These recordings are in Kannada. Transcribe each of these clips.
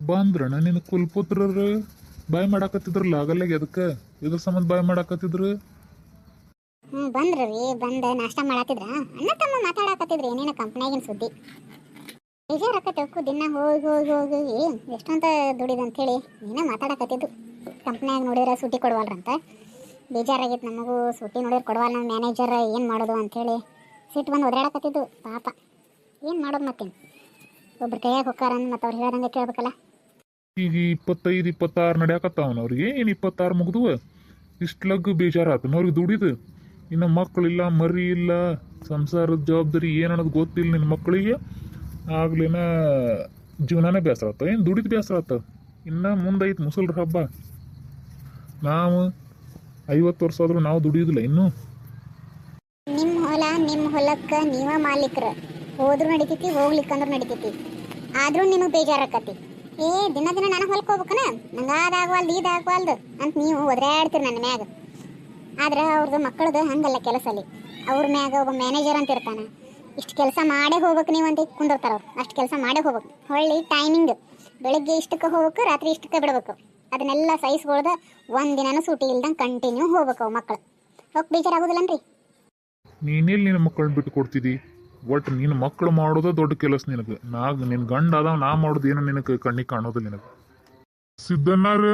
ಬಂದ್ರಣ, ನಿನ್ನ ಕುಲ್ಪುತ್ರರು ಬಾಯ್ ಮಾಡಾಕತ್ತಿದ್ರಲ್ಲ ಆಗಲ್ಲಾಗ ಎದಕ್ಕೆ ಇದ್ರ ಸಂಬಂಧ ಬಾಯ್ ಮಾಡಾಕತ್ತಿದ್ರು? ಬಂದ್ರಿ ರೀ, ಬಂದು ನಾಷ್ಟ ಮಾಡಾತಿದ್ರ ಅಣ್ಣ ತಮ್ಮ ಮಾತಾಡಕತ್ತಿದ್ರಿ, ಏನೇನ ಕಂಪ್ನಿಯಾಗಿನ ಸುದ್ದಿ. ಬೇಜಾರಾಕತ್ತೆ ದಿನ ಹೋಗಿ ಹೋಗಿ ಹೋಗಿ ಎಷ್ಟಂತ ದುಡಿದ ಅಂತೇಳಿ ಏನ ಮಾತಾಡಕತ್ತಿದ್ದು ಕಂಪ್ನಿಯಾಗ ನೋಡಿದ್ರೆ ಸೂಟಿ ಕೊಡವಲ್ರಂತ. ಬೇಜಾರಾಗಿತ್ತು ನಮಗೂ, ಸೂಟಿ ನೋಡಿದ್ರೆ ಕೊಡವಲ್ಲ ನಮ್ಮ ಮ್ಯಾನೇಜರ್, ಏನು ಮಾಡೋದು ಅಂತೇಳಿ. ಸಿಟ್ಟು ಬಂದು ಓಡಾಡಕತ್ತಿದ್ದು ಪಾಪ. ಏನು ಮಾಡೋದು ಮತ್ತೇನು? ಒಬ್ರು ಕೈಯಾಗ ಹೋಗ್ತಾರ ಮತ್ತು ಅವ್ರು ಹೇಳ್ದಂಗೆ ಕೇಳ್ಬೇಕಲ್ಲ. ಈಗ ಇಪ್ಪತ್ತೈದು, ಇಪ್ಪತ್ತಾರು ನಡ್ಯಾಕತ್ತಾವನ ಅವ್ರಿಗೆ? ಏನು ಇಪ್ಪತ್ತಾರು ಮುಗಿದು ಇಷ್ಟು ಲಗ್ಗು ಬೇಜಾರಾತನ ಅವ್ರಿಗೆ ದುಡಿದು? ಇನ್ನು ಮಕ್ಕಳಿಲ್ಲ ಮರಿ ಇಲ್ಲ, ಸಂಸಾರದ ಜವಾಬ್ದಾರಿ ಏನು ಅನ್ನೋದು ಗೊತ್ತಿಲ್ಲ ನಿನ್ನ ಮಕ್ಕಳಿಗೆ ಆಗಲಿನ ಜೀವನನೇ ಬೇಸರ ಆತ ಏನು ದುಡಿದು ಬೇಸರ ಆತ ಇನ್ನು ಮುಂದೈತೆ ಮುಸಲ್ರ ಹಬ್ಬ. ನಾವು ಐವತ್ತು ವರ್ಷ ಆದರೂ ನಾವು ದುಡಿಯೋದಿಲ್ಲ ಇನ್ನು. ನಿಮ್ಮ ಹೊಲ ನಿಮ್ಮ ಹೊಲಕ್ಕೆ ನೀವ ಮಾಲೀಕರು. ಹೋದ್ರೂ ನಡಿತೈತಿ, ಹೋಗ್ಲಿಕ್ಕಂದ್ರೂ ನಡಿತೈತಿ. ಆದರೂ ನಿಮಗೆ ಬೇಜಾರಾಕತಿ ಏ, ದಿನ ದಿನ ನನಗೆ ಹೊಲಕ್ಕೆ ಹೋಗ್ಬೇಕನ? ನಂಗೆ ಇದಾಗವಲ್ದು ಅಂತ ನೀವು ಒದ್ರಾಡ್ತೀರಿ ನನ್ನ ಮ್ಯಾಗ. ಆದ್ರೆ ಅವ್ರದ್ದು ಮಕ್ಕಳದು ಹಂಗಲ್ಲ ಕೆಲಸ ಅಲ್ಲಿ ಅವ್ರ ಮ್ಯಾಗ ಒಬ್ಬ ಮ್ಯಾನೇಜರ್ ಅಂತ ಇರ್ತಾನೆ. ಇಷ್ಟು ಕೆಲಸ ಮಾಡೇ ಹೋಗ್ಬೇಕು ನೀವು ಅಂತ ಕುಂದಿರ್ತಾರೆ ಅವ್ರು. ಅಷ್ಟು ಕೆಲಸ ಮಾಡೇ ಹೋಗ್ಬೇಕು. ಹೊಳ್ಳಿ ಟೈಮಿಂಗ್ ಬೆಳಿಗ್ಗೆ ಇಷ್ಟಕ್ಕೆ ಹೋಗ್ಬೇಕು, ರಾತ್ರಿ ಇಷ್ಟಕ್ಕೆ ಬಿಡ್ಬೇಕು. ಅದನ್ನೆಲ್ಲ ಸಹಿಸ್ಕೊಳ್ದ ಒಂದು ದಿನನೂ ಸೂಟಿ ಇಲ್ದಂಗೆ ಕಂಟಿನ್ಯೂ ಹೋಗ್ಬೇಕು ಅವು ಮಕ್ಕಳು ಹೋಗಿ ಬೇಜಾರಾಗೋದಿಲ್ಲನ್ರಿ ನೀನೆಲ್ಲಿ ನಿನ್ನ ಮಕ್ಕಳನ್ನ ಬಿಟ್ಟು ಕೊಡ್ತಿದ್ದಿ? ಒಟ್ಟು ನಿನ್ನ ಮಕ್ಕಳು ಮಾಡೋದ ದೊಡ್ಡ ಕೆಲಸ ನಿನಗೆ. ನಾ ನಿನ್ನ ಗಂಡ ಅದಾವ ನಾ ಮಾಡೋದು ಏನು ನಿನಗೆ ಕಣ್ಣಿಗೆ ಕಾಣೋದು ನಿನಗೆ. ಸಿದ್ದಣ್ಣಾರ?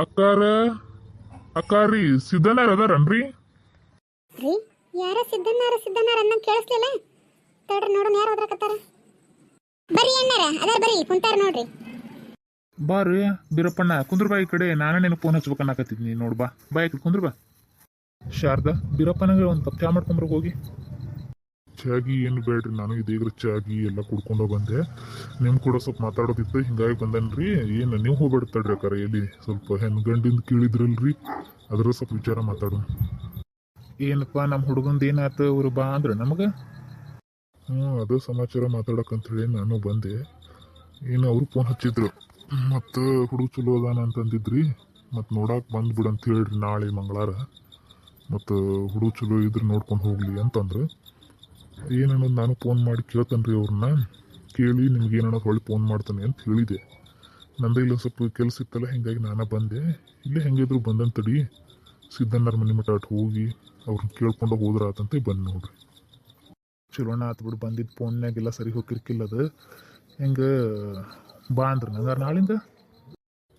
ಅಕ್ಕಾರ? ಅಕ್ಕಾರಿ ಸಿದ್ದಣ್ಣಾರ ಅದಾರನ್ರಿ? ರೀ ಯಾರ ಸಿದ್ದನ್ನಾರ ಸಿದ್ದನ್ನಾರ ಅನ್ನ ಕೇಳಿಸ್ಲಿಲ್ಲ? ತಡ್ರಿ ನೋಡೋಣ ಯಾರು ಹೋದ್ರಕತ್ತಾರ. ಬರ್ರಿ ಅಣ್ಣಾರ ಅದಾರ ಬರ್ರಿ ಕುಂತಾರ ನೋಡ್ರಿ. ಬಾರಿ ಬೀರಪ್ಪಣ್ಣ ಕುಂದ್ರ ಬಾ ಈ ಕಡೆ ನಾನೇ ನಿನಗೆ ಫೋನ್ ಹಚ್ಬೇಕನ್ನಕತ್ತಿದ್ನಿ ನೋಡ್ ಬಾ. ಬಾ ಈ ಕಡೆ ಕುಂದ್ರ ಬಾ. ಶಾರದಾ ಬೀರಪ್ಪನಾಗ ಒಂದು ಕಪ್ ಚಾ ಮಾಡ್ಕೊಂಬ್ರಿ ಹೋಗಿ. ಚಾಗಿ ಏನು ಬೇಡ್ರಿ ನಾನು ಇದೀಗ ಚಾಗಿ ಎಲ್ಲ ಕುಡ್ಕೊಂಡು ಬಂದೆ. ನಿಮ್ ಕೂಡ ಸ್ವಲ್ಪ ಮಾತಾಡೋದಿತ್ತು ಹಿಂಗಾಗಿ ಬಂದನ್ರಿ. ಏನು ನೀವು ಹೋಗ್ಬೇಡ ತಡ್ರಿ ಅಕ್ಕಾರ ಎಲ್ಲಿ? ಸ್ವಲ್ಪ ಹೆಣ್ಣು ಗಂಡಿಂದ ಕೇಳಿದ್ರಲ್ರಿ. ಅದ್ರ ಸ್ವಲ್ಪ ವಿಚಾರ ಮಾತಾಡು. ಏನಪ್ಪ ನಮ್ಮ ಹುಡುಗಂದು ಏನಾಯ್ತು? ಇವರು ಬಾ ಅಂದ್ರೆ ನಮಗೆ? ಹ್ಞೂ ಅದು ಸಮಾಚಾರ ಮಾತಾಡೋಕ್ಕಂಥೇಳಿ ಹೇಳಿ ನಾನು ಬಂದೆ. ಏನು ಅವರು ಫೋನ್ ಹಚ್ಚಿದ್ರು. ಮತ್ತು ಹುಡುಗ ಚಲೋ ಅದಾನ ಅಂತಂದಿದ್ರಿ. ಮತ್ತು ನೋಡಕ್ಕೆ ಬಂದ್ಬಿಡು ಅಂತ ಹೇಳ್ರಿ ನಾಳೆ ಮಂಗಳಾರ. ಮತ್ತು ಹುಡುಗ ಚಲೋ ಇದ್ರೆ ನೋಡ್ಕೊಂಡು ಹೋಗಲಿ ಅಂತಂದ್ರೆ ಏನನ್ನೋದು ನಾನು ಫೋನ್ ಮಾಡಿ ಕೇಳ್ತೇನೆ ರೀ ಅವ್ರನ್ನ ಕೇಳಿ ನಿಮ್ಗೆ ಏನನ್ನೋದು ಹೊಳ್ಳಿ ಫೋನ್ ಮಾಡ್ತಾನೆ ಅಂತ ಹೇಳಿದೆ. ನಂದ ಇಲ್ಲ ಸ್ವಲ್ಪ ಕೆಲಸ ಇತ್ತಲ್ಲ ಹೀಗಾಗಿ ನಾನು ಬಂದೆ. ಇಲ್ಲೇ ಹೆಂಗಿದ್ರು ಬಂದಂತಡಿ ಸಿದ್ದಣ್ಣರ ಮನೆ ಮಠ ಅಟ್ ಹೋಗಿ ಅವ್ರನ್ನ ಕೇಳ್ಕೊಂಡು ಹೋದ್ರ ಆತಂತೆ ಬಂದು ನೋಡ್ರಿ. ಚಲೋಣ ಆತು ಬಿಡು ಬಂದಿದ್ದು ಫೋನ್ನಾಗೆಲ್ಲ ಸರಿ ಹೋಗಿರ್ಕಿಲ್ಲ ಅದು. ಹೆಂಗೆ ಬಾ ಅಂದ್ರೆ ನಂಗಾರ ನಾಳಿಂದ?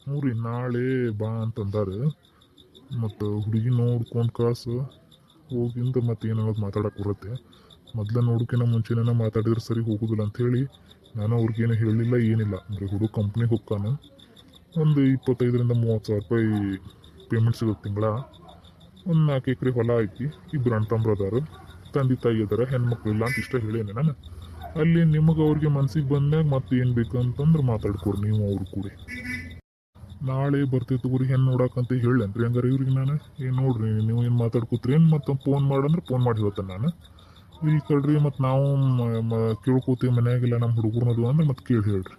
ಹ್ಞೂ ರೀ ನಾಳೆ ಬಾ ಅಂತಂದಾರ. ಮತ್ತು ಹುಡುಗಿ ನೋಡ್ಕೊಂಡು ಕಾಸು, ಹೋಗಿಂದ ಮತ್ತೆ ಏನಾದ್ರು ಮಾತಾಡಕ್ಕೆ ಬರುತ್ತೆ. ಮೊದಲ ನೋಡೋಕಿನ ಮುಂಚೆನೇ ಮಾತಾಡಿದ್ರೆ ಸರಿ ಹೋಗೋದಿಲ್ಲ ಅಂಥೇಳಿ ನಾನು ಅವ್ರಿಗೇನು ಹೇಳಲಿಲ್ಲ ಏನಿಲ್ಲ. ಅಂದರೆ ಹುಡುಗ ಕಂಪ್ನಿಗೆ ಹೋಗ್ತಾನೆ. ಒಂದು ಇಪ್ಪತ್ತೈದರಿಂದ ಮೂವತ್ತು ಸಾವಿರ ರೂಪಾಯಿ ಪೇಮೆಂಟ್ ಸಿಗುತ್ತೆ ತಿಂಗಳ. ಒಂದು ನಾಲ್ಕು ಎಕರೆ ಹೊಲ ಐತಿ ಇಬ್ಬರು ಅದಾರು. ತಂದೆ ತಾಯಿ ಅದಾರ ಹೆಣ್ಮಕ್ಳು ಇಲ್ಲ ಅಂತ ಇಷ್ಟ ಹೇಳೇನೆ ನಾನು. ಅಲ್ಲಿ ನಿಮಗೆ ಅವ್ರಿಗೆ ಮನ್ಸಿಗೆ ಬಂದಾಗ ಮತ್ತೆ ಏನು ಬೇಕು ಅಂತಂದ್ರೆ ಮಾತಾಡ್ಕೊಡ್ರಿ ನೀವು ಅವ್ರು ಕೂಡ. ನಾಳೆ ಬರ್ತೈತೆ ಊರಿಗೆ ಹೆಣ್ಣು ನೋಡಕ್ಕಂತ ಹೇಳೇನ್ರಿ ಹಂಗಾರೆ ಇವ್ರಿಗೆ ನಾನು ಏನು ನೋಡ್ರಿ ನೀವು ಏನು ಮಾತಾಡ್ಕೊತ್ರಿ? ಏನು ಮತ್ತೆ ಫೋನ್ ಮಾಡಂದ್ರೆ ಫೋನ್ ಮಾಡಿ ಹೇಳ್ತೇನೆ ನಾನು. ಇಲ್ಲಿ ಕಳ್ರಿ ಮತ್ತು ನಾವು ಕೇಳ್ಕೊತೀವಿ ಮನ್ಯಾಗೆಲ್ಲ ನಮ್ಮ ಹುಡುಗರ್ನದು ಅಂದ್ರೆ ಮತ್ತೆ ಕೇಳಿ ಹೇಳ್ರಿ.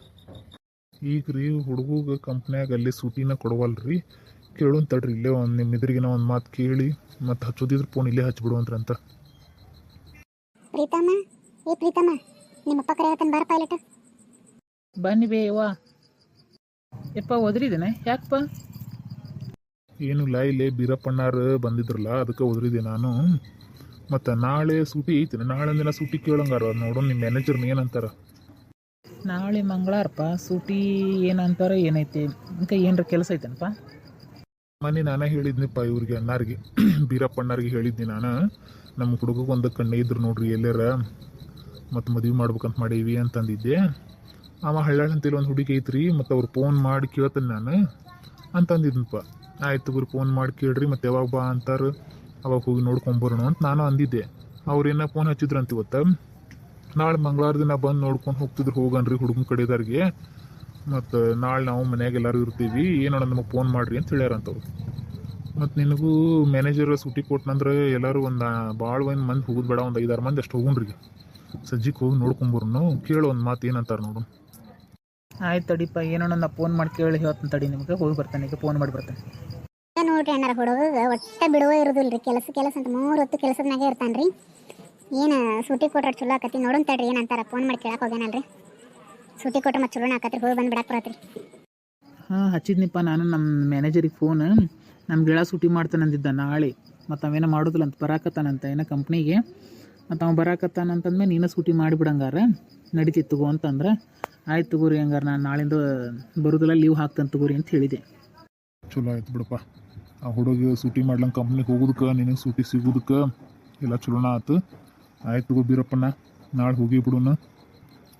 ಈಗ ರೀ ಹುಡುಗ ಕಂಪ್ನ್ಯಾಗ ಅಲ್ಲಿ ಸೂಟಿನ ಕೊಡವಲ್ರಿ. ಕೇಳೋನ್ ತಡ್ರಿ ಇಲ್ಲೇ ಒಂದು ನಿಮ್ಮ ಇದ್ರಿಗಿನ ಒಂದು ಮಾತು ಕೇಳಿ ಮತ್ತು ಹಚ್ಚೋದಿದ್ರೆ ಫೋನ್ ಇಲ್ಲೇ ಹಚ್ಚಿಬಿಡುವಂತ್ರಿ ಅಂತ. ಪ್ರೀತಮ್ಮ ಏ ಪ್ರೀತಮ್ಮ ನಿಮ್ಮಪ್ಪ ಹೇಳ್ತಾನೆ ಬಾರ ಪೈಲಟ್ ಬನ್ನಿ ಬೇ ಯವ್ವ. ಯಪ್ಪ ಒದ್ರಿದೇನೆ? ಯಾಕಪ್ಪ? ಏನಿಲ್ಲ ಇಲ್ಲಿ ಬೀರಪ್ಪಣ್ಣಾರು ಬಂದಿದ್ರಲ್ಲ ಅದಕ್ಕೆ ಒದ್ರಿದೆ ನಾನು. ಮತ್ತು ನಾಳೆ ಸೂಟಿ ಐತಿ ನಾಳೆ ದಿನ ಸೂಟಿ ಕೇಳಂಗಾರ. ನೋಡು ನಿಮ್ಮ ಮ್ಯಾನೇಜರ್ ಏನಂತಾರ? ನಾಳೆ ಮಂಗಳಾರಪ್ಪ. ಸೂಟಿ ಏನಂತಾರ ಏನೈತಿ? ఇంకా ಏನರ ಕೆಲಸ ಐತೇನಪ್ಪ? ಮನೆ ನಾನೇ ಹೇಳಿದ್ನಿಪ್ಪ ಇವ್ರಿಗೆ ಅಣ್ಣಾರಿಗೆ. ಬೀರಪ್ಪಣ್ಣಾರಿಗೆ ಹೇಳಿದ್ನಿ ನಾನು. ನಮ್ಮ ಹುಡುಗಗೆ ಒಂದು ಕಣ್ಣೆ ಇದ್ರು ನೋಡ್ರಿ ಎಲ್ಲಾರ. ಮತ್ತು ಮದುವೆ ಮಾಡ್ಬೇಕಂತ ಮಾಡೀವಿ ಅಂತಂದಿದ್ದೆ. ಅವ ಹಳ್ಳಾಳ ಅಂತೇಳಿ ಒಂದು ಹುಡುಗಿ ಐತ್ರಿ ಮತ್ತು ಅವ್ರು ಫೋನ್ ಮಾಡಿ ಕೇಳ್ತೇನೆ ನಾನು. ಅಂತಂದಿದ್ನಪ್ಪ ಆಯ್ತು ಗುರು ಫೋನ್ ಮಾಡಿ ಕೇಳ್ರಿ ಮತ್ತು ಯಾವಾಗ ಬಾ ಅಂತಾರೆ, ಅವಾಗ ಹೋಗಿ ನೋಡ್ಕೊಂಬರೋಣ ಅಂತ ನಾನು ಅಂದಿದ್ದೆ. ಅವ್ರೇನ ಫೋನ್ ಹಚ್ಚಿದ್ರಂತ ಇವತ್ತು ನಾಳೆ ಮಂಗಳವಾರ ದಿನ ಬಂದು ನೋಡ್ಕೊಂಡು ಹೋಗ್ತಿದ್ರು ಹೋಗನ್ರಿ ಹುಡುಗನ ಕಡೆದವ್ರಿಗೆ ಮತ್ತು ನಾಳೆ ನಾವು ಮನ್ಯಾಗ ಎಲ್ಲರೂ ಇರ್ತೀವಿ ಏನೋ ನಮಗೆ ಫೋನ್ ಮಾಡ್ರಿ ಅಂತ ಹೇಳ್ಯಾರಂತವ್ರು ಮತ್ತು ನಿನಗೂ ಮ್ಯಾನೇಜರ್ ಸೂಟಿ ಕೊಟ್ಟನಂದ್ರೆ ಎಲ್ಲರೂ ಒಂದು ಭಾಳ ಒಂದು ಮಂದಿ ಹೋಗೋದು ಬೇಡ, ಒಂದು ಐದಾರು ಮಂದಿ ಅಷ್ಟು ಹೋಗುಣ್ರಿ. ಸಜ್ಜಿಗೆ ಹೋಗಿ ನೋಡ್ಕೊಂಬರ್ನು ಕೇಳು ಒಂದು ಮಾತು ಏನಂತಾರೆ ನೋಡು ಆಯ್ತು ತಡಿಪ್ಪ ಏನೋ ನಾ ಫೋನ್ ಮಾಡಿ ಕೇಳಿ ಹೇಳ್ತೀನಿ ತಡಿ ನಿಮಗೆ ಹೋಗಿ ಬರ್ತಾನೆ ಈಗ ಫೋನ್ ಮಾಡಿ ಬರ್ತಾನೆ. ನೋಡ್ರಿ ಅಣ್ಣಾರ ಹುಡುಗ ಒಟ್ಟ ಬಿಡುವ ಇರೋದಿಲ್ರಿ ಕೆಲಸ ಕೆಲಸ ಅಂತ ಮೂರು ಹೊತ್ತು ಕೆಲಸದ ಇರ್ತಾನೆ ರೀ ಏನು ಸೂಟಿ ಕೊಟ್ರೆ ಚಲೋ ಆಕತಿ ನೋಡೋಣ ತಡ್ರಿ ಏನಂತಾರ ಫೋನ್ ಮಾಡಿ ಕೇಳಕ್ಕೆ ಹೋಗ್ಯಾನಲ್ರಿ. ಸೂಟಿ ಕೊಟ್ರೆ ಮತ್ತೆ ಚಲೋನ ಆಕತ್ರಿ ಹೋಗಿ ಬಂದು ಬಿಡಕ್ಕೆ ಬರತ್ರಿ. ಹಾಂ ಹಚ್ಚಿದ್ನಿಪ್ಪ ನಾನು ನಮ್ಮ ಮ್ಯಾನೇಜರಿಗೆ ಫೋನ್ ನಮ್ಮ ಗೆಳ ಸೂಟಿ ಮಾಡ್ತಾನಂದಿದ್ದ ನಾಳೆ ಮತ್ತು ಅವೇನೋ ಮಾಡೋದಿಲ್ಲ ಅಂತ ಬರಾಕತ್ತಾನಂತ ಏನೋ ಕಂಪ್ನಿಗೆ ಮತ್ತು ಅವ ಬರಾಕತ್ತಾನಂತಂದ್ಮೇಲೆ ನೀನು ಸೂಟಿ ಮಾಡಿಬಿಡಂಗಾರ ನಡೀತಿತ್ತು ಅಂತಂದ್ರೆ. ಆಯ್ತು ತಗೋರಿ ಹಂಗಾರ ನಾನು ನಾಳಿಂದ ಬರೋದಿಲ್ಲ ಲೀವ್ ಹಾಕ್ತಾನೆ ತಗೋರಿ ಅಂತ ಹೇಳಿದೆ. ಚಲೋ ಆಯ್ತು ಬಿಡಪ್ಪ. ಆ ಹುಡುಗ ಸೂಟಿ ಮಾಡ್ಲಂಗೆ ಕಂಪ್ನಿಗೆ ಹೋಗೋದಕ್ಕೆ, ನಿನಗೆ ಸೂಟಿ ಸಿಗೋದಕ್ಕೆ ಎಲ್ಲ ಚಲೋನ ಆಯ್ತು ಆಯ್ತು ತಗೋ ಬೀರಪ್ಪನ ನಾಳೆ ಹೋಗಿ ಬಿಡೋಣ.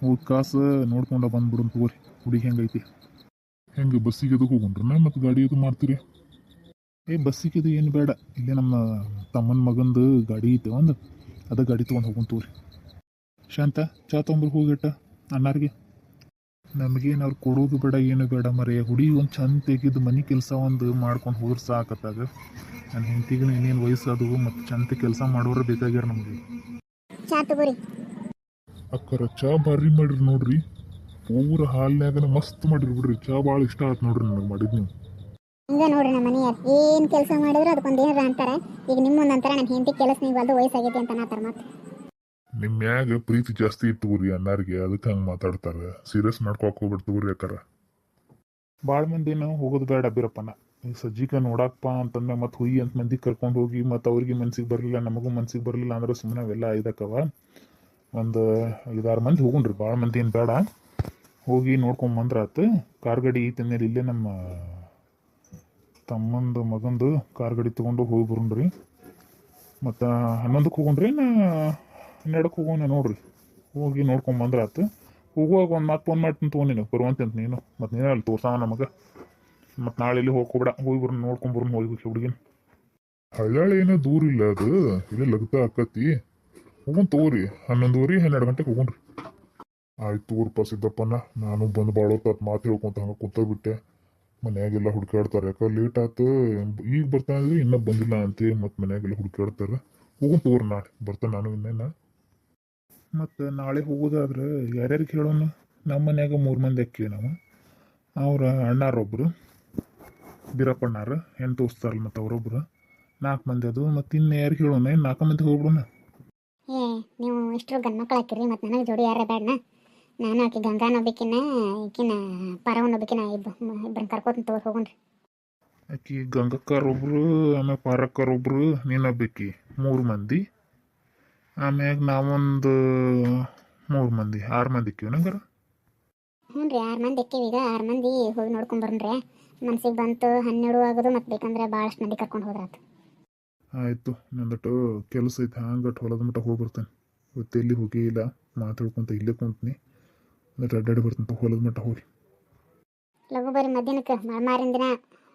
ಹೋಗಿ ಕಾಸು ನೋಡ್ಕೊಂಡು ಬಂದ್ಬಿಡೋಣ ತಗೋರಿ. ಹುಡುಗಿ ಹೆಂಗೈತಿ ಹೆಂಗೆ ಬಸ್ಸಿಗೆ ಅದು ಹೋಗೊಂಡ್ರನ ಮತ್ತು ಗಾಡಿ ಅದು ಮಾಡ್ತೀರಿ? ಏ, ಬಸ್ಸಿಗೆ ಅದು ಏನು ಬೇಡ. ಇಲ್ಲೇ ನಮ್ಮ ತಮ್ಮನ ಮಗಂದು ಗಾಡಿ ಐತೆ, ಒಂದು. ಅದ ಗಾಡಿ ತೊಗೊಂಡು ಹೋಗೋಣ ತಗೋರಿ. ಶಾಂತ, ಚಾ ತೊಗೊಂಬರ್ ಹೋಗಿಟ್ಟ ಅನ್ನಾರಿಗೆ ನಮಗೇನು ಅವ್ರು ಕೊಡೋದು ಬೇಡ ಏನು ಬೇಡ ಮರೆಯ ಹುಡಿ ಒಂದು ಚಂದ ತೆಗೆದು ಮನೆ ಕೆಲಸ ಒಂದು ಮಾಡ್ಕೊಂಡು ಹೋದ್ರೆ ಸಾಕತ್ತಾಗ. ನನ್ನ ಹೆಂಡತಿಗೂ ಇನ್ನೇನು ವಯಸ್ಸದು ಮತ್ತು ಚಂದ ಕೆಲಸ ಮಾಡೋರು ಬೇಕಾಗ್ಯಾರ ನಮಗೆ. ಅಕ್ಕರ ಚಾ ಬರ್ರಿ ಮಾಡ್ರಿ ನೋಡ್ರಿ. ಪೂರ ಹಾಲ್ನ್ಯಾಗನ ಮಸ್ತ್ ಮಾಡಿರಿ ಬಿಡ್ರಿ. ಚಾ ಭಾಳ ಇಷ್ಟ ಆಯ್ತು ನೋಡ್ರಿ ನನಗೆ ಮಾಡಿದ್ ನೀವು ಹಂಗೆ ನೋಡ್ರಿ ನಮ್ಮ ಮನೆಯವ್ರು. ಏನು ಕೆಲಸ ಮಾಡಿದ್ರು ಅದಕ್ಕೊಂದು ಏನಾರ ಅಂತಾರೆ. ಈಗ ಅಂತಾರೆ ನನ್ನ ಹೆಂಡತಿ ಕೆಲಸ ನೀವು ಅದು ವಯಸ್ಸಾಗೈತಿ ಅಂತ ಅನ್ನತ್ತಾರ ಮತ್ತೆ. ನಿಮ್ಮ ಮ್ಯಾಗ ಪ್ರೀತಿ ಜಾಸ್ತಿ ಇತ್ತು ರೀ ಅನ್ನಾರಿಗೆ ಅದಕ್ಕೆ ಹಂಗೆ ಮಾತಾಡ್ತಾರೆ. ಸೀರಿಯಸ್ ಮಾಡ್ಕೊಕ್ ಹೋಗ್ಬಿಟ್ಟು ತಗೋರಿ ಅಕ್ಕಾರ ಭಾಳ ಮಂದಿ ನಾವು ಹೋಗೋದು ಬೇಡ ಬೀರಪ್ಪನ. ಈ ಸಜ್ಜಿಕ ನೋಡಾಕಪ್ಪ ಅಂತಂದ್ರೆ ಮತ್ತೆ ಹುಯಿ ಅಂತ ಮಂದಿ ಕರ್ಕೊಂಡು ಹೋಗಿ ಮತ್ತು ಅವ್ರಿಗೆ ಮನ್ಸಿಗೆ ಬರಲಿಲ್ಲ, ನಮಗೂ ಮನ್ಸಿಗೆ ಬರಲಿಲ್ಲ ಅಂದ್ರೆ ಸುಮ್ಮನೆ ಅವೆಲ್ಲ ಇದಕ್ಕವ ಒಂದು ಐದಾರು ಮಂದಿ ಹೋಗುಣ್ರಿ ಭಾಳ ಮಂದಿ ಏನು ಬೇಡ. ಹೋಗಿ ನೋಡ್ಕೊಂಡ್ ಆತು ಕಾರ್ ಗಾಡಿ ಅಂದ್ಮೇಲೆ ಇಲ್ಲೇ ನಮ್ಮ ತಮ್ಮಂದು ಮಗಂದು ಕಾರ್ ಗಾಡಿ ತೊಗೊಂಡು ಹೋಗಿ ಬರೋಣ್ರಿ. ಮತ್ತು ಹನ್ನೊಂದಕ್ಕೆ ಹೋಗೋಣ್ರಿ ನಾ ಹನ್ನೆರಡಕ್ಕೆ ಹೋಗೋಣ ನೋಡ್ರಿ. ಹೋಗಿ ನೋಡ್ಕೊಂಡ್ ಆತು ಹೋಗುವಾಗ ಒಂದು ಮಾತು ಫೋನ್ ಮಾಡ್ತೀನಿ ತೊಗೊ ನೀನು. ಬರುವಂತೆ ಅಂತ ನೀನು. ಮತ್ತು ನೀನು ಅಲ್ಲಿ ತೋರ್ಸಾವ ನಮಗೆ ಮತ್ತು ನಾಳೆ ಇಲ್ಲಿ ಹೋಗ್ಕೊಬೇಡ ಹೋಗಿ ಬರೋಣ, ನೋಡ್ಕೊಂಡ್ ಬರೋಣ, ಹೋಗಿ ಹುಡುಗಿನ. ಹಳ್ಳಿ ಏನೋ ದೂರ ಇಲ್ಲ ಅದು. ಇಲ್ಲಿ ಲಗ್ತಾ ಆಕತಿ. ಹೋಗೋಣ ತಗೋರಿ. ಹನ್ನೊಂದುವರೆ, ಹನ್ನೆರಡು ಗಂಟೆಗೆ ಹೋಗೋಣ್ರಿ ಆಯ್ತು ತಗೋರಪ್ಪ ಸಿದ್ದಪ್ಪನ ನಾನು ಬಂದು ಬಾಳೋತ ಮಾತು ಹೇಳ್ಕೊಂತ ಹಂಗೆ ಬಿಟ್ಟೆ ಮನ್ಯಾಗೆಲ್ಲ ಹುಡ್ಕಾಡ್ತಾರೆ ಯಾಕೆ ಲೇಟ್ ಆಯ್ತು ಈಗ ಬರ್ತಾನೆ ಇನ್ನೂ ಬಂದಿಲ್ಲ ಅಂತೇಳಿ ಮತ್ತು ಮನ್ಯಾಗೆಲ್ಲ ಹುಡುಕಾಡ್ತಾರೆ ಹೋಗೋಣ ತಗೋರಿ ನಾಳೆ. ಬರ್ತಾನೆ ನಾನು ಇನ್ನೇನ. ಮತ್ತು ನಾಳೆ ಹೋಗೋದಾದ್ರೆ ಯಾರ್ಯಾರು ಹೇಳೋಣ ನಮ್ಮ ಮನ್ಯಾಗ ಮೂರು ಮಂದಿ ಅಕ್ಕಿ ನಾವು. ಅವ್ರ ಅಣ್ಣಾರೊಬ್ಬರು ಬೀರಪ್ಪಣ್ಣಾರ ಹೆಣ್ಣು ತೋರಿಸ್ತಾರಲ್ಲ ಮತ್ತು ಅವರೊಬ್ಬರು ನಾಲ್ಕು ಮಂದಿ ಅದು ಮತ್ತು ಇನ್ನು ಯಾರಿಗೆ ಹೇಳೋಣ ಏನು ನಾಲ್ಕು ಮಂದಿ ಹೋಗ್ಬಿಡೋಣ. ಏ ನೀವು ಇಷ್ಟು ಗಂಡು ಮಕ್ಕಳು ಹಾಕಿರಿ ಮತ್ತು ನನಗೆ ಜೋಡಿ ಯಾರ ಬೇಡ ನಾನು ಆಕಿ ಗಂಗಾನ ಒಬ್ಬಕಿನ ಈಕಿನ ಪರವ ಒಬ್ಬಕಿನ ಇಬ್ಬ ಇಬ್ಬರನ್ನ ಕರ್ಕೋತೀನಿ ತಗೋರಿ ಹೋಗೋಣ್ರಿ. ಆಕಿ ಗಂಗಕ್ಕರೊಬ್ರು ಆಮ್ಯಾಗ ಪಾರಕ್ಕರೊಬ್ರು ನೀನೊಬ್ಬಕಿ ಮೂರು ಮಂದಿ. ಆಮ್ಯಾಗ ನಾವೊಂದು ಮೂರು ಮಂದಿ ಆರು ಮಂದಿ ಇಕ್ಕೀವಿ ನಂಗರ ಹ್ಞೂ ರೀ ಆರು ಮಂದಿ ಎಕ್ಕೇವಿ ಈಗ ಆರು ಮಂದಿ ಹೋಗಿ ನೋಡ್ಕೊಂಡು ಬರ್ರಿ ಮನ್ಸಿಗೆ ಬಂತು ಹನ್ನೆರಡು ಆಗೋದು ಮತ್ತು ಬೇಕಂದ್ರೆ ಭಾಳಷ್ಟು ಮಂದಿ ಕರ್ಕೊಂಡು ಹೋದ್ರಾತು. ಆಯಿತು ನಂದಟ್ಟು ಕೆಲಸ ಐತೆ ಹಂಗಟ್ಟು ಹೊಲದ ಮಟ್ಟ ಹೋಗಿ ಬರ್ತೇನೆ. ಇವತ್ತು ಎಲ್ಲಿ ಹೋಗಿ ಇಲ್ಲ ಮಾತಾಡ್ಕೊಂತ ಇಲ್ಲೇ ಕುಂತೀನಿ. ಅಂದ್ರೆ ಅಡ್ಡಾಡಿ ಬರ್ತಂತ ಹೊಲದ ಮಟ್ಟ ಹೋಗಿ. ಲಘು ಬರ್ರಿ ಮಧ್ಯಾಹ್ನಕ್ಕೆ ಮಳೆ ಮಾರಿನ ದಿನ.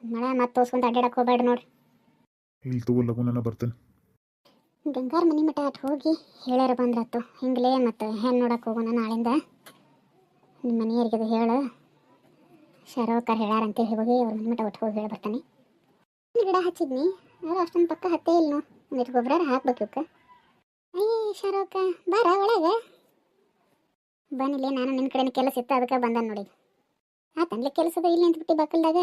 ಮಳೆ ಮತ್ತೆ ತೋರ್ಸ್ಕೊಂತ ಅಡ್ಡಾಡಕ್ಕೆ ಹೋಗ್ಬೇಡ್ರಿ ನೋಡ್ರಿ. ಇಲ್ಲಿ ತಗೋಲ್ಲಗು ನಾನು ಬರ್ತೇನೆ. ಗಂಗಾರ ಮನಿ ಮಠ ಅಟ್ ಹೋಗಿ ಹೇಳ್ಯಾರ ಬಂದ್ರತ್ತು. ಹಿಂಗ್ಲೇ ಮತ್ತು ಹೆಣ್ಣು ನೋಡಕ್ಕೆ ಹೋಗೋಣ ನಾಳಿಂದ. ನಿಮ್ಮ ಮನೆಯವ್ರಿಗೆ ಅದು ಹೇಳು. ಶರೋಕರ್ ಹೇಳ್ಯಾರ ಹೋಗಿ ಅವ್ರ ಮನೆ ಮಠ ಒಟ್ಟು ಹೋಗಿ ಹೇಳಿ ಬರ್ತಾನೆ. ಗಿಡ ಹಚ್ಚಿದ್ನಿ. ಅವ್ರು ಅಷ್ಟೊಂದು ಪಕ್ಕ ಹತ್ತೇ ಇಲ್ಲ ನೋಡಿ ಒಂದಿಟ್ಟು ಗೊಬ್ಬರ ಹಾಕ್ಬೇಕು ಇವಕ್ಕೆ. ಅಯ್ಯ ಶರೋಕ ಬಾರ ಒಳಗೆ. ಬನ್ನಿಲ್ಲೇ ನಾನು ನಿನ್ನ ಕಡೆನೇ ಕೆಲಸ ಇತ್ತು, ಅದಕ್ಕೆ ಬಂದ ನೋಡಿ ಆತನ್ಲೆ ಕೆಲಸದ ಇಲ್ಲಿ ನಿಂತ್ಬಿಟ್ಟು ಬಕ್ಕಲ್ದಾಗ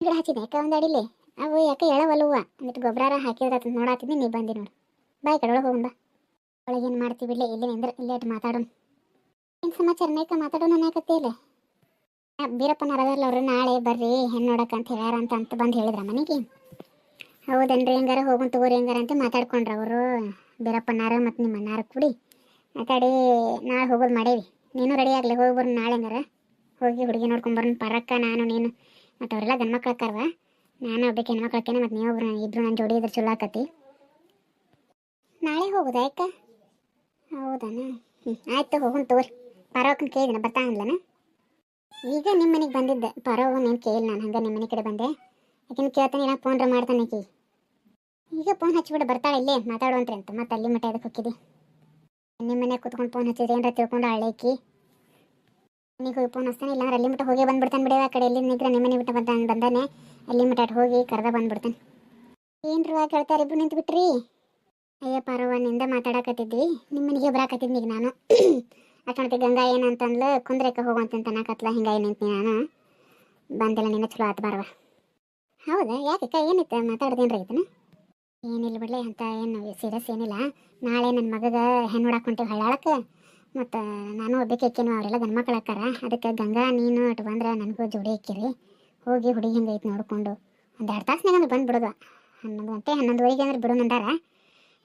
ಗಿಡ ಹಚ್ಚಿದ್ದೆ ಯಾಕೆ ಒಂದು ಅಡಿಲಿ? ಅವು ಯಾಕೆ ಹೇಳವಲ್ವ ಅಂದ್ಬಿಟ್ಟು ಗೊಬ್ಬರ ಹಾಕಿದ್ರೆ ನೋಡಾತಿದ್ನಿ, ನೀ ಬಂದಿ ನೋಡು. ಬಾಯ್ ಕಡೊಳಗೆ ಹೋಗೋಣ ಬಾ. ಒಳಗೆ ಏನು ಮಾಡ್ತೀವಿ ಬಿಡ್ಲೆ ಇಲ್ಲಿ ನಿಂದ್ರೆ ಇಲ್ಲೇ ಮಾತಾಡೋಣ ಏನು ಸಮಾಚಾರ ನೇಕ ಮಾತಾಡೋಣ ಅನ್ನಕತ್ತೇ ಇಲ್ಲ? ಬೀರಪ್ಪನ ಅರದಲ್ಲ ಅವ್ರು ನಾಳೆ ಬರ್ರಿ ಹೆಣ್ಣು ನೋಡಕ್ಕೆ ಅಂತ ಹೇಳ್ಯಾರ ಅಂತ ಅಂತ ಬಂದು ಹೇಳಿದ್ರ ಮನೆಗೆ? ಹೌದನ್ರಿ, ಹೆಂಗಾರ ಹೋಗೋಣ ತಗೋರಿ, ಹೆಂಗಾರ ಅಂತ ಮಾತಾಡ್ಕೊಂಡ್ರ ಅವರು. ಬೀರಪ್ಪನಾರ ಮತ್ತು ನಿಮ್ಮ ಅಣ್ಣಾರ ಕೂಡಿ ಮಾತಾಡಿ ನಾಳೆ ಹೋಗೋದು ಮಾಡೇವಿ. ನೀನು ರೆಡಿ ಆಗಲಿ ಹೋಗಿ ಬರೋಣ ನಾಳೆ ಹೆಂಗಾರ. ಹೋಗಿ ಹುಡುಗಿ ನೋಡ್ಕೊಂಬರೋಣ ಪರಕ್ಕ ನಾನು, ನೀನು. ಮತ್ತು ಅವರೆಲ್ಲ ಗಂಡ್ಮಕ್ಳು ನಾನು ಒಬ್ಬಕ್ಕೆ ಹೆಣ್ಮಕ್ಳಕ್ಕೇನೆ ಮತ್ತೆ ನೀವೊಬ್ರು ಇಬ್ರು ನನ್ನ ಜೋಡಿ ಇದ್ರೆ ಚಲೋ ಆಕತಿ ನಾಳೆ ಹೋಗೋದಾ ಯಾಕ ಹೌದಾನ? ಹ್ಞೂ ಆಯ್ತು ಹೋಗೋಣ ತಗೋರಿ. ಪರವಕ್ಕನ ಬರ್ತಾ ಬರ್ತಾನಲ್ಲನ ಈಗ ನಿಮ್ಮ ಮನೆಗೆ ಬಂದಿದ್ದೆ. ಪರವ ನೀನು ಕೇಳಿ ನಾನು, ಹಂಗೆ ನಿಮ್ಮ ಮನೆ ಕಡೆ ಬಂದೆ. ಯಾಕೆ ಕೇಳ್ತಾನೆ ನಾ ಫೋನ್ರ ಮಾಡ್ತಾನೆ ಆಕಿ. ಈಗ ಫೋನ್ ಹಚ್ಬಿಟ್ಟು ಬರ್ತಾಳೆ ಇಲ್ಲೇ, ಮಾತಾಡುವಂತ್ರಿ ಅಂತ. ಮತ್ತೆ ಅಲ್ಲಿ ಮಟ್ಟ ಅದಕ್ಕೆ ಹೋಗಿದ್ದಿ ನಿಮ್ಮ ಮನೆಗೆ ಕುತ್ಕೊಂಡು ಫೋನ್ ಹಚ್ಚಿದ್ರೆ ಏನಾರ ತಿಳ್ಕೊಂಡು ಹಳ್ಳೇಕಿ ನೀನು ಹೋಗಿ ಫೋನ್ ಹಚ್ತಾನೆ ಇಲ್ಲ ಅಂದ್ರೆ ಅಲ್ಲಿ ಮಟ್ಟ ಹೋಗಿ ಬಂದ್ಬಿಡ್ತಾನೆ ಬಿಡಿ ಆ ಕಡೆ. ಎಲ್ಲಿ ನಿಂತ್ರೆ ನಿಮ್ಮ ಮನೆ ಬಿಟ್ಟು ಬಂದ ಬಂದಾನೆ. ಅಲ್ಲಿ ಮಟ್ಟ ಹೋಗಿ ಕರೆದ ಬಂದ್ಬಿಡ್ತೇನೆ. ರೀ ಕೇಳ್ತಾರೆ ಇಬ್ಬರು ನಿಂತು ಬಿಟ್ರಿ ಅಯ್ಯ ಪರವನಿಂದ ಮಾತಾಡಕತ್ತಿದ್ವಿ ನಿಮ್ಮ ಮನೆಗೆ ಬರಾಕತ್ತಿದ್ನಿ ಈಗ ನಾನು. ಅಟ್ಕೊಂಡ್ತಿ ಗಂಗಾ ಏನಂತಂದ್ಲು ಕುಂದ್ರಕ್ಕೆ ಹೋಗುವಂತ ಅನ್ನಕತ್ಲ ಹಿಂಗಾಗಿ ನಿಂತೀನಿ ನಾನು. ಬಂದಿಲ್ಲ, ನಿನ್ನ ಚಲೋ ಆತು ಬರವ. ಹೌದಾ? ಯಾಕಕ್ಕ ಏನಿತ್ತು? ಮಾತಾಡ್ದೇನ್ರಿ ಇದನ್ನ ಏನಿಲ್ಲ ಬಿಡ್ಲಿ, ಅಂತ ಏನು ಸೀರಿಯಸ್ ಏನಿಲ್ಲ. ನಾಳೆ ನನ್ನ ಮಗಗ ಹೆಣ್ಣು ನೋಡಕ್ಕೆ ಹೊಂಟೇವಿ ಹಳ್ಳಾಳಕ್ಕೆ. ಮತ್ತು ನಾನು ಒಬ್ಬಕ್ಕೆ ಅಕ್ಕೇನು ಅವರೆಲ್ಲ ಗಂಡು ಅಕ್ಕಾರ. ಅದಕ್ಕೆ ಗಂಗಾ, ನೀನು ಅಟ್ ಬಂದ್ರೆ ನನಗೂ ಜೋಡಿ ಅಕ್ಕಿರಿ ಹೋಗಿ ಹುಡುಗಿ ಹೆಂಗೈತೆ ನೋಡಿಕೊಂಡು. ಒಂದು ಎರಡು ತಾಸಿನಾಗ ಅಂದ್ರೆ ಬಂದು ಬಿಡೋದು ಹನ್ನೊಂದು ಗಂಟೆ, ಹನ್ನೊಂದುವರೆಗೆ ಅಂದ್ರೆ ಬಿಡು ಅಂದಾರ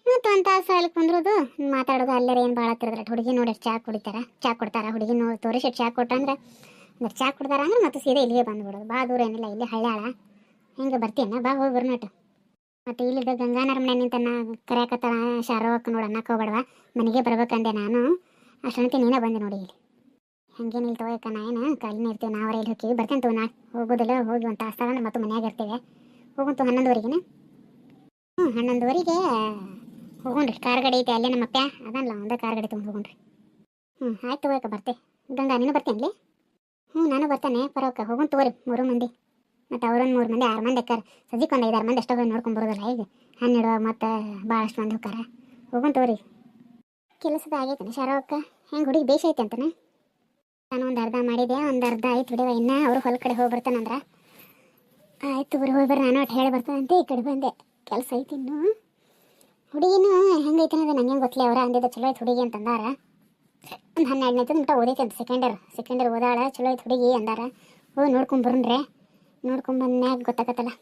ಮತ್ತು ಒಂದು ತಾಸು ಅಲ್ಲಿ ಕುಂದ್ರೋದು, ಮಾತಾಡೋದು ಅಲ್ಲೇ ಏನು ಭಾಳ ಹತ್ತಿರದ್ರೆ ಹುಡುಗಿ ನೋಡಿ ಚಾ ಕುಡಿತಾರ. ಚಾ ಕೊಡ್ತಾರೆ. ಹುಡುಗಿ ನೋಡಿ ತೋರಿಸಿ ಚಾ ಕೊಟ್ಟಂದ್ರೆ ಅಂದ್ರೆ ಚಾ ಕೊಡ್ತಾರ ಅಂದ್ರೆ ಮತ್ತೆ ಸೀದಾ ಇಲ್ಲಿಗೆ ಬಂದ್ಬಿಡೋದು. ಭಾಳ ದೂರ ಏನಿಲ್ಲ, ಇಲ್ಲಿ ಹಳ್ಳಾಳ ಹಿಂಗೆ ಬರ್ತೀನಿ ಬಾ ಹೋಗಿ ಬರ್ನಟ್ಟು ಮತ್ತು ಇಲ್ಲಿದ್ದ ಗಂಗಾನರ ಮನೆ ನಿಂತನ್ನ ಕರೆಯಕತ್ತಾಳ ಶಾರವಕ್ಕ ನೋಡಿ ಅನ್ನಕ್ಕೆ ಹೋಗ್ಬೇಡವ. ಮನೆಗೆ ಬರ್ಬೇಕಂದೆ ನಾನು. ಅಷ್ಟೊಂದು ನೀನೇ ಬಂದೆ ನೋಡಿ ಇಲ್ಲಿ. ಹಂಗೇನಿಲ್ಲ ತಗೋಯಕ್ಕ ನಾ ಏನು ಕಾಲಿನ ಇರ್ತೀವಿ ನಾವರೇ ಇಲ್ಲಿ ಹೋಗ್ತೀವಿ ಬರ್ತೇನೆ ತಗೋ ನಾ. ಹೋಗೋದಿಲ್ಲ, ಹೋಗಿ ಒಂದು ತಾಸು ಮತ್ತೆ ಮನ್ಯಾಗ ಇರ್ತೇವೆ. ಹೋಗಂತು ಹನ್ನೊಂದುವರೆಗೆನ? ಹ್ಞೂ ಹನ್ನೊಂದುವರೆಗೆ ಹೋಗೋಣ್ರಿ ಕಾರ್ ಗಾಡಿ ಐತೆ, ಅಲ್ಲೇ ನಮ್ಮ ಅಪ್ಪ. ಅದಲ್ಲ ಒಂದೇ ಕಾರ್ ಗಾಡಿ ತೊಗೊಂಡು ಹೋಗೋಣ್ರಿ ಹ್ಞೂ ಆಯ್ತು ತಗೋಯಕ್ಕ ಬರ್ತೆ. ಗಂಗಾ, ನೀನು ಬರ್ತೇನೆ ಹ್ಞೂ ನಾನು ಬರ್ತೇನೆ ಪರವಕ್ಕ ಹೋಗೋಣ ತಗೋರಿ, ಮೂರು ಮಂದಿ. ಮತ್ತು ಅವ್ರೊಂದು ಮೂರು ಮಂದಿ, ಆರು ಮಂದಿ ಅಕ್ಕಾರ. ಸದ್ಯಕ್ಕೆ ಒಂದು ಐದಾರು ಮಂದಿ ಹೋಗಿ ನೋಡ್ಕೊಂಡು ಬರೋದಲ್ಲ ಈಗ ಹನ್ನೆರಡು ಮತ್ತು ಭಾಳಷ್ಟು ಮಂದಿ ಹೋಗ್ತಾರೆ ಹೋಗೋಣ ತಗೋರಿ. ಕೆಲಸದ ಆಗೈತೆ ಶಾರವಕ್ಕ ಹೆಂಗೆ ಹುಡುಗಿ ಬೇಸೈತೆ ಅಂತನ? ನಾನು ಒಂದು ಅರ್ಧ ಮಾಡಿದೆ, ಒಂದು ಅರ್ಧ ಆಯ್ತು ಬಿಡುವ ಇನ್ನು ಅವರು ಹೊಲ ಕಡೆ ಹೋಗಿ ಬರ್ತಾನಂದ್ರ ಆಯ್ತು ಬರ್ ಹೋಗಿ ಬರ್ರಿ, ನಾನು ಒಟ್ಟು ಹೇಳಿ ಬರ್ತಾನಂತೆ ಈ ಕಡೆ ಬಂದೆ. ಕೆಲಸ ಐತಿ ಇನ್ನು. ಹುಡುಗಿನೂ ಹೆಂಗೈತೆ ಅನ್ನೋದು ನಂಗೆ ಗೊತ್ತಿಲ್ಲ ಅವ್ರ, ಅಂದಿದ್ದ ಚಲೋ ಐತೆ ಹುಡುಗಿ ಅಂತಂದಾರ ಒಂದು ಹನ್ನೆರಡನೇ ಮಟ್ಟ ಓದೈತೆ ಅಂತ ಸೆಕೆಂಡ್ ಇಯರ್ ಸೆಕೆಂಡ್ ಇಯರ್ ಓದಾಳ, ಚಲೋ ಐತೆ ಹುಡುಗಿ ಅಂದಾರ. ಹೋಗಿ ನೋಡ್ಕೊಂಡು ಬರೋಣ್ರೆ ನೋಡ್ಕೊಂಡು ಬಂದ್ಮ್ಯಾಗ ಗೊತ್ತಾಗತ್ತಲ್ಲ.